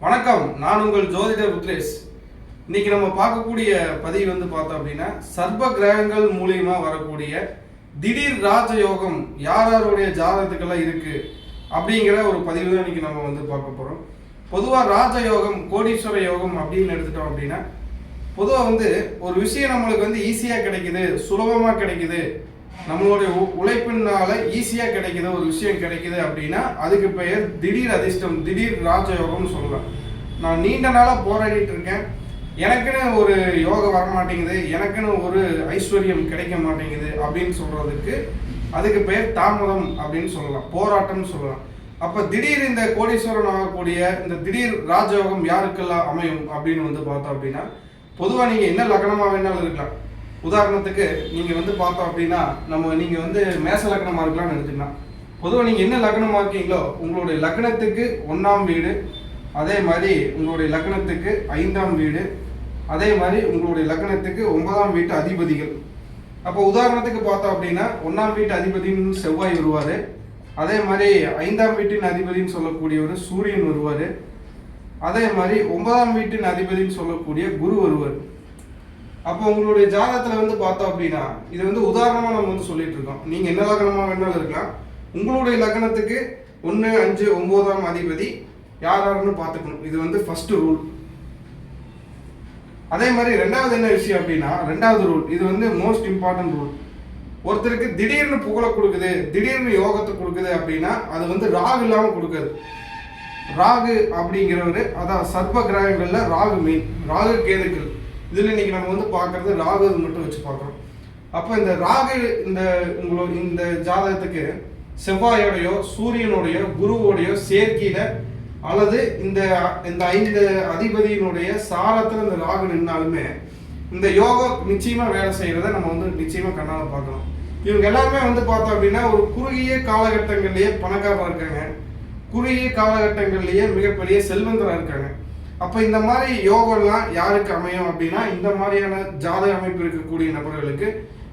வணக்கம் நான் உங்கள் ஜோதிடர் ருத்ரேஷ். இன்னைக்கு நம்ம பார்க்கக்கூடிய பதிவு வந்து பார்த்தோம் அப்படின்னா சர்ப கிரகங்கள் மூலியமா வரக்கூடிய திடீர் ராஜயோகம் யார் யாருடைய ஜாதகத்துக்கெல்லாம் இருக்கு அப்படிங்கிற ஒரு பதிவு தான் இன்னைக்கு நம்ம வந்து பார்க்க போறோம். பொதுவாக ராஜயோகம் கோடீஸ்வர யோகம் அப்படின்னு எடுத்துட்டோம் அப்படின்னா பொதுவாக வந்து ஒரு விஷயம் நம்மளுக்கு வந்து ஈஸியாக கிடைக்குது சுலபமாக கிடைக்குது நம்மளுடைய உ- உழைப்பினால ஈஸியாக கிடைக்குது ஒரு விஷயம் கிடைக்குது அப்படின்னா அதுக்கு பெயர் திடீர் அதிர்ஷ்டம் திடீர் ராஜயோகம்னு சொல்லலாம். நான் நீண்ட நாளாக போராடிட்டு இருக்கேன். எனக்குன்னு ஒரு யோகம் வர மாட்டேங்குது எனக்குன்னு ஒரு ஐஸ்வர்யம் கிடைக்க மாட்டேங்குது அப்படின்னு சொல்றதுக்கு அதுக்கு பெயர் தாமதம் அப்படின்னு சொல்லலாம் போராட்டம்னு சொல்லலாம். அப்ப திடீர் இந்த கோடீஸ்வரன் ஆகக்கூடிய இந்த திடீர் ராஜயோகம் யாருக்கெல்லாம் அமையும் அப்படின்னு வந்து பார்த்தோம் அப்படின்னா பொதுவாக நீங்கள் என்ன லக்னமாக வேணாலும் இருக்கலாம். உதாரணத்துக்கு நீங்கள் வந்து பார்த்தோம் அப்படின்னா நம்ம நீங்கள் வந்து மேச லக்ன இருக்கலாம்னு எடுத்துக்கலாம் பொதுவாக நீங்கள் என்ன லக்னமாக இருக்கீங்களோ உங்களுடைய லக்னத்துக்கு ஒன்றாம் வீடு அதே மாதிரி உங்களுடைய லக்னத்துக்கு ஐந்தாம் வீடு அதே மாதிரி உங்களுடைய லக்னத்துக்கு ஒன்பதாம் வீட்டு அதிபதிகள். அப்போ உதாரணத்துக்கு பார்த்தோம் அப்படின்னா ஒன்றாம் வீட்டு அதிபதின்னு செவ்வாய் வருவார். அதே மாதிரி ஐந்தாம் வீட்டின் அதிபதின்னு சொல்லக்கூடியவர் சூரியன் வருவார். அதே மாதிரி ஒன்பதாம் வீட்டின் அதிபதின்னு சொல்லக்கூடிய குரு வருவார். அப்போ உங்களுடைய ஜாதகத்தில் வந்து பார்த்தோம் அப்படின்னா இது வந்து உதாரணமாக நம்ம வந்து சொல்லிட்டு இருக்கோம். நீங்கள் என்ன லக்னமாக வேணாலும் இருக்கலாம். உங்களுடைய லக்னத்துக்கு ஒன்று அஞ்சு ஒன்பதாம் அதிபதி யார் யாருன்னு பார்த்துக்கணும். இது வந்து ஃபர்ஸ்ட் ரூல் அதே மாதிரி ரெண்டாவது என்ன விஷயம் அப்படின்னா ரெண்டாவது ரூல் இது வந்து மோஸ்ட் இம்பார்ட்டன்ட் ரூல் ஒருத்தருக்கு திடீர்னு புகழை கொடுக்குது திடீர்னு யோகத்தை கொடுக்குது அப்படின்னா அது வந்து ராகு இல்லாமல் கொடுக்காது. ராகு அப்படிங்கிறவர் அதான் சர்ப்ப கிரகங்களில் ராகு மெயின் ராகு கேதுக்கள். இதில் இன்னைக்கு நம்ம வந்து பார்க்கறது ராகு மட்டும் வச்சு பார்க்குறோம். அப்போ இந்த ராகு இந்த உங்களோட இந்த ஜாதகத்துக்கு செவ்வாயோடையோ சூரியனுடையோ குருவோடையோ சேர்க்கையில அல்லது இந்த இந்த ஐந்து அதிபதியினுடைய சாரத்தில் இந்த ராகு நின்னாலுமே இந்த யோகம் நிச்சயமா வேலை செய்யறத நம்ம வந்து நிச்சயமா கண்ணால பார்க்கலாம் இவங்க எல்லாருமே வந்து பார்த்தோம் அப்படின்னா ஒரு குறுகிய காலகட்டங்கள்லயே பணக்காரா இருக்காங்க. குறுகிய காலகட்டங்கள்லயே மிகப்பெரிய செல்வந்தரா இருக்காங்க. அப்போ இந்த மாதிரி யோகம்லாம் யாருக்கு அமையும் அப்படின்னா இந்த மாதிரியான ஜாதக அமைப்பு இருக்கக்கூடிய நபர்களுக்கு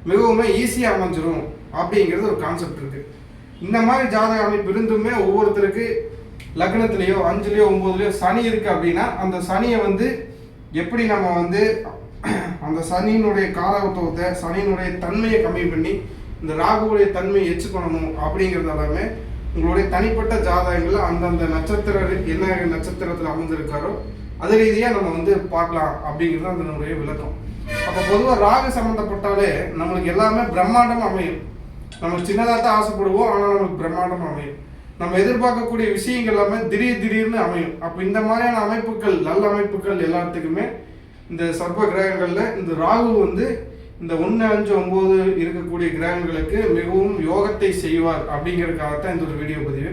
மிகவும் ஈஸியாக அமைஞ்சிரும் அப்படிங்கிறது ஒரு கான்செப்ட் இருக்கு. இந்த மாதிரி ஜாதக அமைப்பு இருந்துமே ஒவ்வொருத்தருக்கு லக்னத்திலேயோ அஞ்சுலேயோ ஒன்பதுலயோ சனி இருக்கு அப்படின்னா அந்த சனியை வந்து எப்படி நம்ம வந்து அந்த சனியினுடைய காரகத்துவத்தை சனியினுடைய தன்மையை கம்மி பண்ணி இந்த ராகுவுடைய தன்மையை எச்சு பண்ணணும் அப்படிங்கிறது எல்லாமே உங்களுடைய தனிப்பட்ட ஜாதகங்கள்ல அந்தந்த நட்சத்திர என்ன நட்சத்திரத்தில் அமைந்திருக்காரோ அது ரீதியாக நம்ம வந்து பார்க்கலாம் அப்படிங்கிறது அந்த நம்முடைய விளக்கம். அப்போ பொதுவாக ராகு சம்மந்தப்பட்டாலே நம்மளுக்கு எல்லாமே பிரம்மாண்டம் அமையும். நம்ம சின்னதாக தான் ஆசைப்படுவோம் ஆனால் நம்மளுக்கு பிரம்மாண்டம் அமையும். நம்ம எதிர்பார்க்கக்கூடிய விஷயங்கள் எல்லாமே திடீர் திடீர்னு அமையும். அப்போ இந்த மாதிரியான அமைப்புகள் நல்ல அமைப்புகள் எல்லாத்துக்குமே இந்த சர்ப்ப கிரகங்களில் இந்த ராகு வந்து இந்த ஒன்று அஞ்சு ஒம்பது இருக்கக்கூடிய கிரகங்களுக்கு மிகவும் யோகத்தை செய்வார் அப்படிங்கிறதுக்காகத்தான் இந்த ஒரு வீடியோ பதிவு.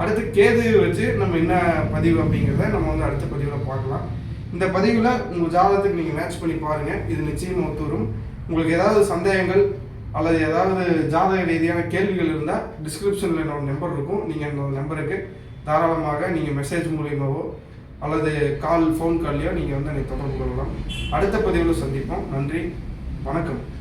அடுத்து கேது வச்சு நம்ம என்ன பதிவு அப்படிங்கிறத நம்ம வந்து அடுத்த பதிவில் பார்க்கலாம். இந்த பதிவில் உங்கள் ஜாதகத்துக்கு நீங்கள் மேட்ச் பண்ணி பாருங்கள் இது நிச்சயம் ஒத்துவரும். உங்களுக்கு ஏதாவது சந்தேகங்கள் அல்லது ஏதாவது ஜாதக ரீதியான கேள்விகள் இருந்தால் டிஸ்கிரிப்ஷனில் என்னோட நம்பர் இருக்கும். நீங்கள் அந்த நம்பருக்கு தாராளமாக நீங்கள் மெசேஜ் மூலியமாவோ அல்லது கால் ஃபோன் கால்லையோ நீங்கள் வந்து என்னை தொடர்பு கொள்ளலாம். அடுத்த பதிவில் சந்திப்போம். நன்றி. வணக்கம்.